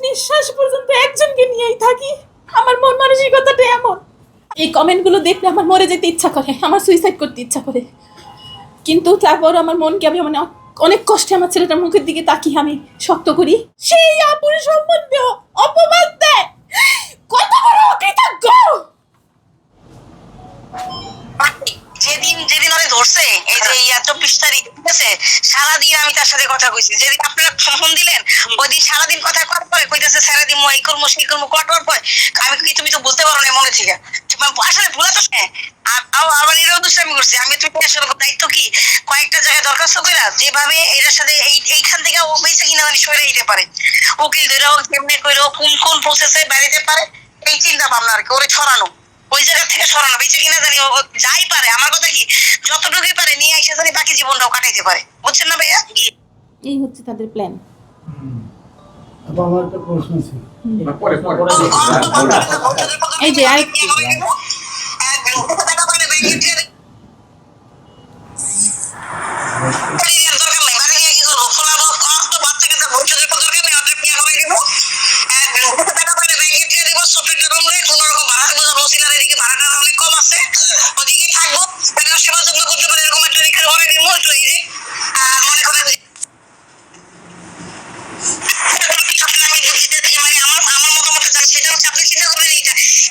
নিঃশ্বাস পর্যন্ত একজনকে নিয়েই থাকি। আমার মন মানসিকতাটা এমন। এই কমেন্টগুলো দেখলে আমার মরে যেতে ইচ্ছা করে, আমার সুইসাইড করতে ইচ্ছা করে। কিন্তু তারপর আমার মনকে আমি মানে অনেক কষ্টে আমার ছেলেটার মুখের দিকে তাকিয়ে আমি শক্ত করি। সেই আপুর সম্বন্ধে অপবাদ দেয়। কত বড় অকৃতজ্ঞ! ঠিক আছে? সারাদিন আমি তার সাথে কথা কইছি। যেদিন আপনারা ফোন দিলেন ওই দিন সারাদিন কথা করার পরে কইতেছে সারাদিন করব সেই করব কটার পর আমি কি তুমি তো বুঝতে পারো না মনে থেকে? আসলে ভুলা তো আর আবার আবার এরাও দুষ্টামি করছে। আমি তুমি আসলে দায়িত্ব কি? কয়েকটা জায়গায় দরখাস্ত কইরা যেভাবে এটার সাথে এই এইখান থেকে ও বেঁচে কিনা মানে সরে দিতে পারে। উকিল ধরে হোক কেমনে হোক, কোন কোন প্রসেসে বেড়াইতে পারে এই চিন্তা ভাবনা আর কি ওরে ছড়ানো। ওই জায়গা থেকে সরানো বেঁচে কিনা জানি ও যাই পারে আমার কথা কি যতটুকুই পারে নিয়ে এসে জানি বাকি জীবনটাও কাটাইতে পারে। বুঝছেন না ভাইয়া? এই হচ্ছে তাদের প্ল্যান আমার একটা প্রশ্ন ছিল। পরে পরে। এই যে আরেকটু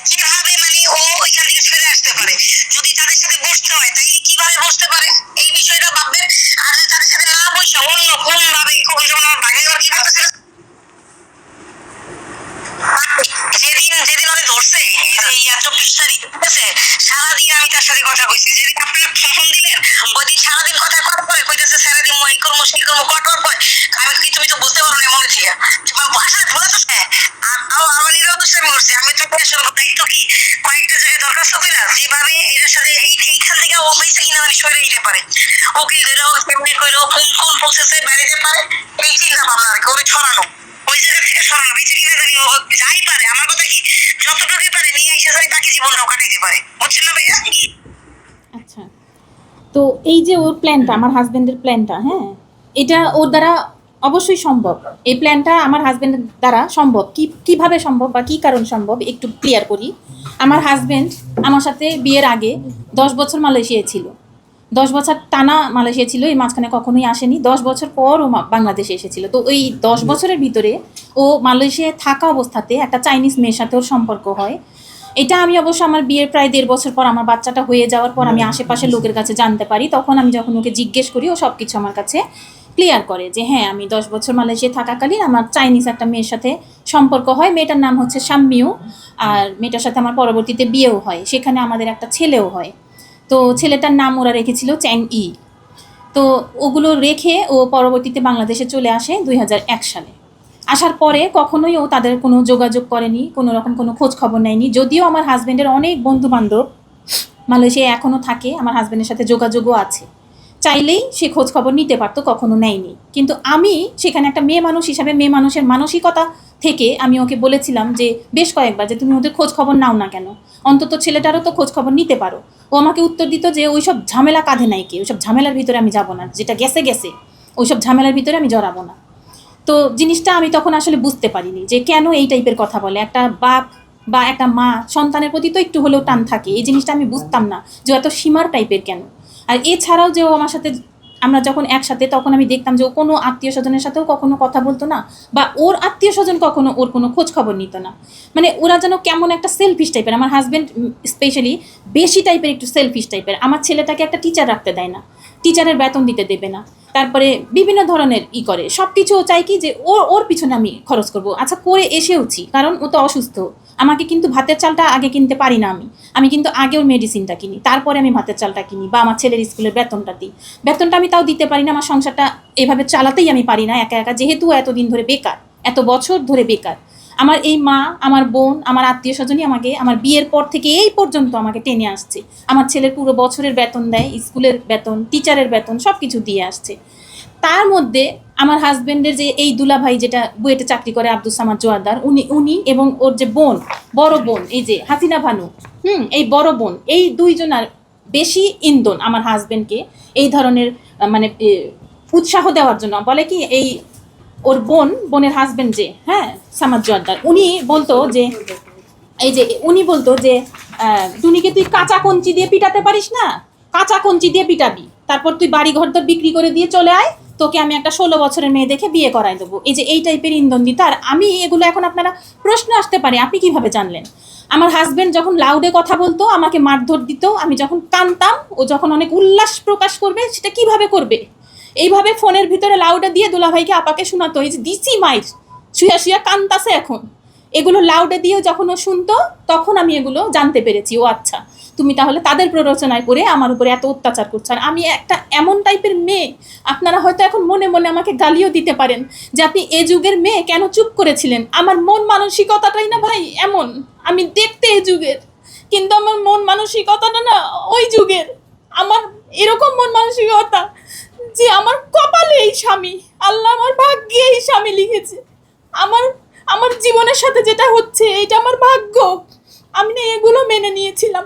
কীভাবে মানে ও ওইখান থেকে ফিরে আসতে পারে যদি তাদের সাথে বসতে হয়? তাইলে কীভাবে বসতে পারে? এই বিষয়টা ভাববেন আর তাদের সাথে না বসে অন্য কোন ভাবে কোন যেমন আমার ভাগে কি যেদিন যেদিন ওরে ধরছে, এই যে ইয়া চব্বিশ তারিখ সারাদিন আমি তার সাথে কথা কইছি। যেদিন আপনারা ফোন দিলেন, ওই দিন সারাদিন কথা যাই পারে, আমার কথা কি? যতটুকুই পারে, নিয়ে এসে জানি বাকি জীবনটাও কাটাইতে পারে। বুঝছেন না ভাইয়া? আচ্ছা। তো এই যে ওর প্ল্যানটা আমার হাজবেন্ডের প্ল্যানটা হ্যাঁ? এটা ওর দ্বারা অবশ্যই সম্ভব। এই প্ল্যানটা আমার হাজবেন্ডের দ্বারা সম্ভব। কি, কীভাবে সম্ভব বা কি কারণ সম্ভব, একটু ক্লিয়ার করি। আমার হাজবেন্ড আমার সাথে বিয়ের আগে দশ বছর মালয়েশিয়ায় ছিল। দশ বছর টানা মালয়েশিয়া ছিল, এই মাঝখানে কখনোই আসেনি। দশ বছর পর ও বাংলাদেশে এসেছিল। তো ওই দশ বছরের ভিতরে ও মালয়েশিয়ায় থাকা অবস্থাতে একটা চাইনিজ মেয়ের সাথে ওর সম্পর্ক হয়। এটা আমি অবশ্য আমার বিয়ের প্রায় দেড় বছর পর আমার বাচ্চাটা হয়ে যাওয়ার পর আমি আশেপাশের লোকের কাছে জানতে পারি। তখন আমি যখন ওকে জিজ্ঞেস করি ও সব কিছু আমার কাছে ক্লিয়ার করে যে হ্যাঁ আমি দশ বছর মালয়েশিয়ায় থাকাকালীন আমার চাইনিজ একটা মেয়ের সাথে সম্পর্ক হয়। মেয়েটার নাম হচ্ছে শাম্মিউ আর মেয়েটার সাথে আমার পরবর্তীতে বিয়েও হয়। সেখানে আমাদের একটা ছেলেও হয়। তো ছেলেটার নাম ওরা রেখেছিল চ্যাং ই। তো ওগুলো রেখে ও পরবর্তীতে বাংলাদেশে চলে আসে দুই হাজার এক সালে। আসার পরে কখনোই ও তাদের কোনো যোগাযোগ করেনি, কোনো রকম কোনো খোঁজ খবর নেয়নি। যদিও আমার হাজব্যান্ডের অনেক বন্ধু বান্ধব মালয়েশিয়ায় এখনও থাকে, আমার হাজব্যান্ডের সাথে যোগাযোগও আছে। চাইলেই সে খোঁজ খবর নিতে পারতো, কখনো নেয়নি। কিন্তু আমি সেখানে একটা মেয়ে মানুষ হিসাবে, মেয়ে মানুষের মানসিকতা থেকে আমি ওকে বলেছিলাম যে, বেশ কয়েকবার যে তুমি ওদের খোঁজ খবর নাও না কেন? অন্তত ছেলেটারও তো খোঁজ খবর নিতে পারো। ও আমাকে উত্তর দিত যে, ওইসব ঝামেলা কাঁধে নাই কি, ওইসব ঝামেলার ভিতরে আমি যাব না। যেটা গেছে গেছে। ওইসব ঝামেলার ভিতরে আমি জড়াবো না। তো জিনিসটা আমি তখন আসলে বুঝতে পারিনি যে কেন এই টাইপের কথা বলে। একটা বাপ বা একটা মা সন্তানের প্রতি তো একটু হলেও টান থাকে। এই জিনিসটা আমি বুঝতাম না যে এত সীমার টাইপের কেন। আর এছাড়াও যে ও আমার সাথে আমরা যখন একসাথে তখন আমি দেখতাম যে ও কোনো আত্মীয় স্বজনের সাথেও কখনো কথা বলতো না বা ওর আত্মীয় স্বজন কখনো ওর কোনো খোঁজ খবর নিত না। মানে ওরা যেন কেমন একটা সেলফিশ টাইপের, আমার হাজব্যান্ড স্পেশালি বেশি টাইপের একটু সেলফিশ টাইপের। আমার ছেলেটাকে একটা টিচার রাখতে দেয় না। টিচারের বেতন দিতে দেবে না। তারপরে বিভিন্ন ধরনের ই করে। সব কিছু চাই কি যে ওর ওর পিছনে আমি খরচ করব। আচ্ছা করে এসেওছি, কারণ ও তো অসুস্থ। আমাকে কিন্তু ভাতের চালটা আগে কিনতে পারি না আমি। আমি কিন্তু আগে ওর মেডিসিনটা কিনি। তারপরে আমি ভাতের চালটা কিনি বা আমার ছেলের স্কুলের বেতনটা দিই। বেতনটা আমি তাও দিতে পারি না, আমার সংসারটা এভাবে চালাতেই আমি পারি না একা একা। যেহেতু এতদিন ধরে বেকার, এত বছর ধরে বেকার। আমার এই মা, আমার বোন, আমার আত্মীয় স্বজনই আমাকে আমার বিয়ের পর থেকে এই পর্যন্ত আমাকে টেনে আসছে। আমার ছেলের পুরো বছরের বেতন দেয়, স্কুলের বেতন টিচারের বেতন সব কিছু দিয়ে আসছে। তার মধ্যে আমার হাজবেন্ডের যে এই দুলাভাই যেটা বুয়েটে চাকরি করে আব্দুল সামাদ জোয়ারদার, উনি উনি এবং ওর যে বোন, বড় বোন, এই যে হাসিনা ভানু, হুম, এই বড় বোন, এই দুইজনার বেশি ইন্ধন আমার হাজবেন্ডকে এই ধরনের মানে উৎসাহ দেওয়ার জন্য। বলে কি, এই ওর বোন, বোনের হাজবেন্ড যে হ্যাঁ সামাদ জর্দার উনি বলতো যে, এই যে, উনি বলতো যে টুনিকে তুই কাঁচা কঞ্চি দিয়ে পিটাতে পারিস না? কাঁচা কঞ্চি দিয়ে পিটাবি। তারপর তুই বাড়ি ঘর তোর বিক্রি করে দিয়ে চলে আয়। তোকে আমি একটা ষোলো বছরের মেয়ে দেখে বিয়ে করাই দেবো। এই যে, এই টাইপের ইন্ধন দিত আর আমি এগুলো এখন আপনারা প্রশ্ন আসতে পারে, আপনি কীভাবে জানলেন? আমার হাজব্যান্ড যখন লাউডে কথা বলতো, আমাকে মারধর দিত, আমি যখন কানতাম, ও যখন অনেক উল্লাস প্রকাশ করবে, সেটা কীভাবে করবে? এইভাবে ফোনের ভিতরে লাউডে দিয়ে দুলাভাইকে আপাকে শোনাতো, এই যে দিছি মাইর শুয়া শুয়া কান্তাছে এখন। এগুলো লাউডে দিয়ে যখন ও শুনতো, তখন আমি এগুলো জানতে পেরেছি, ও আচ্ছা তুমি তাহলে তাদের প্ররোচনায় পড়ে আমার উপরে এত অত্যাচার করছ। আর আমি একটা এমন টাইপের মেয়ে, আপনারা হয়তো এখন মনে মনে আমাকে গালিও দিতে পারেন যে আপনি এ যুগের মেয়ে, কেন চুপ করেছিলেন? আমার মন মানসিকতাটাই না ভাই এমন, আমি দেখতে এ যুগের, কিন্তু আমার মন মানসিকতাটা না ওই যুগের। আমার এরকম মন মানসিকতা যে আমার কপালে এই স্বামী। আল্লাহ আমার ভাগ্যে এই স্বামী লিখেছে। আমার আমার জীবনের সাথে যেটা হচ্ছে, এটা আমার ভাগ্য। আমি না এগুলো মেনে নিয়েছিলাম।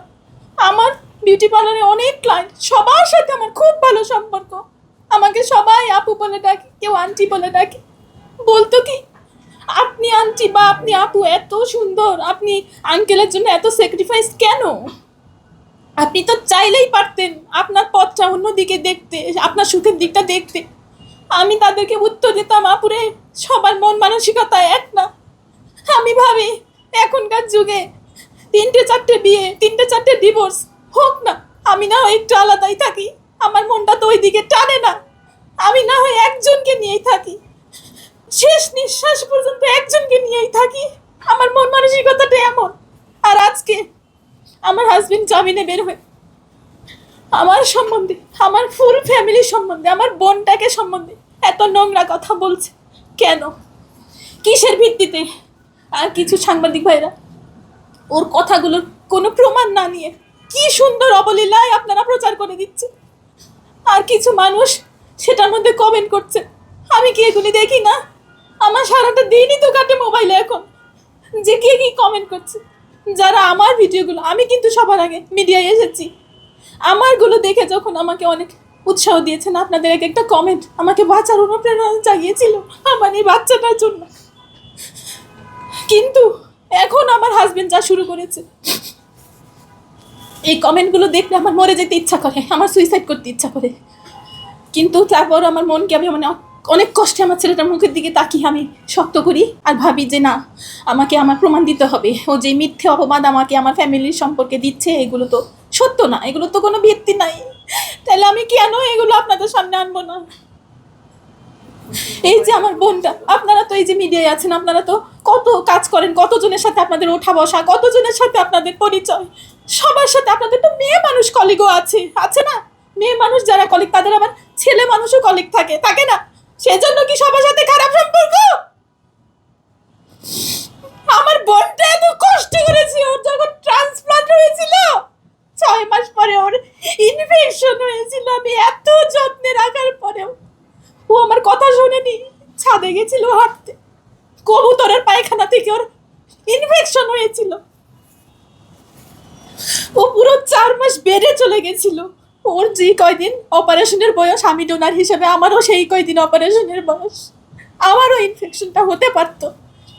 আমার বিউটি পার্লারে অনেক ক্লায়েন্ট সবার সাথে আমার খুব ভালো সম্পর্ক। আমাকে সবাই আপু বলে ডাকে, কেউ আন্টি বলে ডাকে। বলতো কি, আপনি আন্টি বা আপনি আপু এত সুন্দর, আপনি আঙ্কেলের জন্য এত স্যাক্রিফাইস কেন? আপনি তো চাইলেই পারতেন আপনার পথটা অন্যদিকে দেখতে, আপনার সুখের দিকটা দেখতে। আমি তাদেরকে উত্তর দিতাম, আপুরে, সবার মন মানসিকতা এক না। আমি ভাবি, এখনকার যুগে তিনটে চারটে বিয়ে, তিনটে চারটে ডিভোর্স হোক না। আমি না হয় একটু আলাদাই থাকি, আমার মনটা তো ওই দিকে টানে না। আমি না হয় একজনকে নিয়েই থাকি। শেষ নিঃশ্বাস পর্যন্ত একজনকে নিয়েই থাকি। আমার মন মানসিকতাটা এমন। আর আজকে আমার হাজবেন্ড জামিনে বের হয়ে, আমার সম্বন্ধে, আমার ফুল ফ্যামিলি সম্বন্ধে, আমার বোনটাকে সম্বন্ধে এত নোংরা কথা বলছে। কেন? কিসের ভিত্তিতে? আর কিছু সাংবাদিক ভাইরা ওর কথাগুলোর কোনো প্রমাণ না নিয়ে কি সুন্দর অবলীলায় আপনারা প্রচার করে দিচ্ছে। আর কিছু মানুষ সেটার মধ্যে কমেন্ট করছে, আমি কি এগুলি দেখি না? আমার সারাটা দিনই তো কাটে মোবাইলে এখন। যে কে কি কমেন্ট করছে? যারা আমার ভিডিওগুলো, আমি কিন্তু সবার আগে মিডিয়ায় এসেছি। আমারগুলো দেখে যখন আমাকে অনেক উৎসাহ দিয়েছেন, আপনাদের এক একটা কমেন্ট আমাকে বাঁচার অনুপ্রেরণা জাগিয়েছিল আমার এই বাচ্চাটার জন্য। কিন্তু এখন আমার হাজবেন্ড যা শুরু করেছে, এই কমেন্টগুলো দেখলে আমার মরে যেতে ইচ্ছা করে, আমার সুইসাইড করতে ইচ্ছা করে। কিন্তু তারপর আমার মনকে আমি মানে অনেক কষ্টে আমার ছেলেটার মুখের দিকে তাকিয়ে আমি শক্ত করি আর ভাবি যে না, আমাকে আমার প্রমাণ দিতে হবে। ও যে মিথ্যে অপবাদ আমাকে আমার ফ্যামিলির সম্পর্কে দিচ্ছে, এগুলো তো সত্য না, এগুলো তো কোনো ভিত্তি নাই। তাহলে আমি কেন এগুলো আপনাদের সামনে আনব না? এই যে আমার বোনটা, আপনারা তো এই যে মিডিয়ায় আছেন, আপনারা তো কত কাজ করেন, কতজনের সাথে আপনাদের ওঠা বসা, কতজনের সাথে আপনাদের পরিচয়? সবার সাথে আপনাদের তো মেয়ে মানুষ কলিগও আছে আছে না? মেয়ে মানুষ যারা কলিগ তাদের আবার ছেলে মানুষও কলিগ থাকে থাকে না? সেজন্য কি সবার সাথে খারাপ সম্পর্ক? আমার বোনটা এত কষ্ট করেছে, ওর যখন ট্রান্সপ্লান্ট হয়েছিল, ছয় মাস পরে ওর ইনফেকশন হয়েছিল, আমি এত যত্নে রাখার পরেও ও আমার কথা শোনেনি, ছাদে গেছিল হাঁটতে। কবুতরের পায়খানা থেকে ওর ইনফেকশন হয়েছিল। ও পুরো চার মাস বেডে চলে গেছিল। ওর যে কয়দিন অপারেশনের বয়স আমি ডোনার হিসেবে আমারও সেই কয়দিন অপারেশনের বয়স। আমারও ইনফেকশনটা হতে পারতো।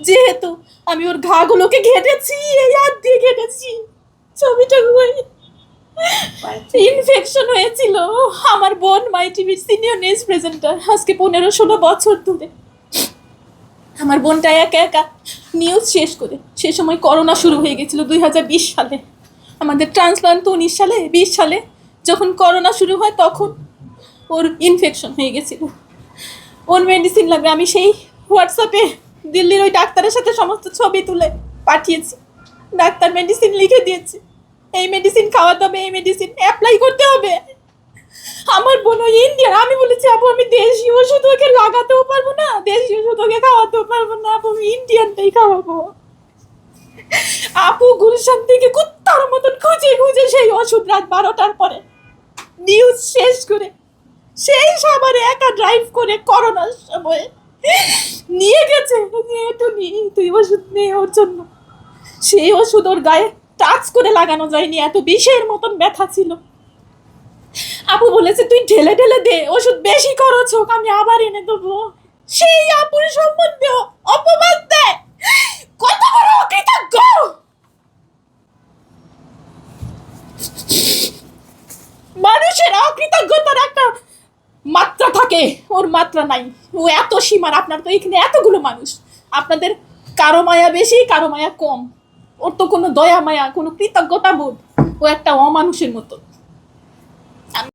যেহেতু আমি ওর ঘাগুলোকে ঘেটেছি এই হাত দিয়ে ঘেটেছি ছবিটা ইনফেকশন হয়েছিল। আমার বোন মাই টিভির সিনিয়র নিউজ প্রেজেন্টার আজকে পনেরো ষোলো বছর ধরে। আমার বোনটা একা একা নিউজ শেষ করে। সে সময় করোনা শুরু হয়ে গেছিল দুই হাজার বিশ সালে। আমাদের ট্রান্সপ্লান্ট তো উনিশ সালে বিশ সালে। যখন করোনা শুরু হয় তখন ওর ইনফেকশন হয়ে গেছিল। ওর মেডিসিন লাগবে। আমি সেই হোয়াটসঅ্যাপে দিল্লির ওই ডাক্তারের সাথে সমস্ত ছবি তুলে পাঠিয়েছি। ডাক্তার মেডিসিন লিখে দিয়েছে। এই মেডিসিন খাওয়াতে হবে, এই মেডিসিন অ্যাপ্লাই করতে হবে। আমার বোন ওই ইন্ডিয়ার আমি বলেছি, আপু, আমি দেশি ওষুধ ওকে লাগাতেও পারব না দেশি ওষুধ ওকে খাওয়াতেও পারব না, আপু, আমি ইন্ডিয়ানটাই খাওয়াবো। আপু গুলশান থেকে কুত্তার মতন খুঁজে খুঁজে সেই ওষুধ রাত বারোটার পরে নিউজ শেষ করে, সেই সাবারে একা ড্রাইভ করে করোনার সময় নিয়ে গেছে। নিয়ে নিয়ে তুই ওষুধ নিয়ে ওর জন্য। সেই ওষুধ ওর গায়ে টাচ করে লাগানো যায়নি, এত বিষের মতন ব্যথা ছিল। আপু বলেছে, তুই ঢেলে ঢেলে দে, ওষুধ বেশি খরচ হোক, আমি আবার এনে দেবো। সেই আপুর সম্বন্ধে অপমান দেয়। কত বড় অকৃতজ্ঞ! মানুষের অকৃতজ্ঞতার একটা মাত্রা থাকে। ওর মাত্রা নাই। ও এত সীমার আপনার তো এখানে এতগুলো মানুষ। আপনাদের কারও মায়া বেশি, কারও মায়া কম। ওর তো কোনো দয়া মায়া, কোনো কৃতজ্ঞতা বোধ। ও একটা অমানুষের মতো।